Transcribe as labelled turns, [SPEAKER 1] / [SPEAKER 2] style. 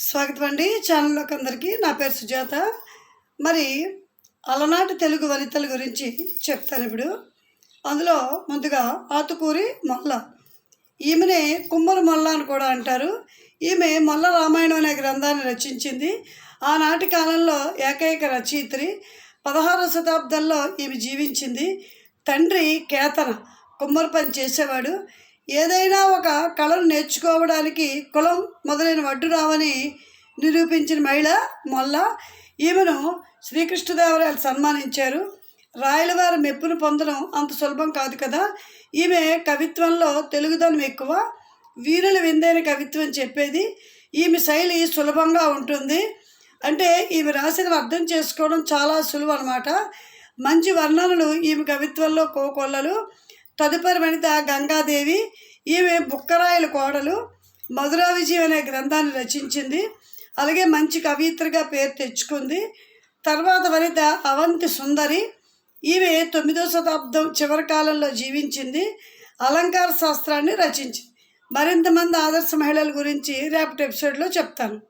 [SPEAKER 1] స్వాగతం అండి ఛానల్లోకి అందరికీ. నా పేరు సుజాత. మరి అలనాటి తెలుగు వనితల గురించి చెప్తాను ఇప్పుడు. అందులో ముందుగా ఆతుకూరి మొల్ల. ఈమెనే కుమ్మర మొల్ల అని కూడా అంటారు. ఈమె మొల్ల రామాయణం అనే గ్రంథాన్ని రచించింది. ఆనాటి కాలంలో ఏకైక రచయిత్రి పదహారవ శతాబ్దంలో ఈమె జీవించింది. తండ్రి కేతన. కుమ్మరి పని చేసేవాడు. ఏదైనా ఒక కళను నేర్చుకోవడానికి కులం మొదలైన వడ్డు రావని నిరూపించిన మహిళ మొల్ల ఈమెను శ్రీకృష్ణదేవరాయలు సన్మానించారు. రాయలవారి మెప్పును పొందడం అంత సులభం కాదు కదా. ఈమె కవిత్వంలో తెలుగుదనం ఎక్కువ వీరుల విందైన కవిత్వం చెప్పేది. ఈమె శైలి సులభంగా ఉంటుంది. అంటే ఈమె రాసినవి అర్థం చేసుకోవడం చాలా సులువు అనమాట మంచి వర్ణనలు ఈమె కవిత్వంలో కోకొల్లలు. తదుపరి వనిత గంగాదేవి. ఈమె బుక్కరాయల కోడలు. మధురా విజయం అనే గ్రంథాన్ని రచించింది. అలాగే మంచి కవిత్రిగా పేరు తెచ్చుకుంది. తర్వాత వనిత అవంతి సుందరి. ఈమె తొమ్మిదో శతాబ్దం చివరి కాలంలో జీవించింది. అలంకార శాస్త్రాన్ని రచించింది. మరింతమంది ఆదర్శ మహిళల గురించి రేపటి ఎపిసోడ్లో చెప్తాను.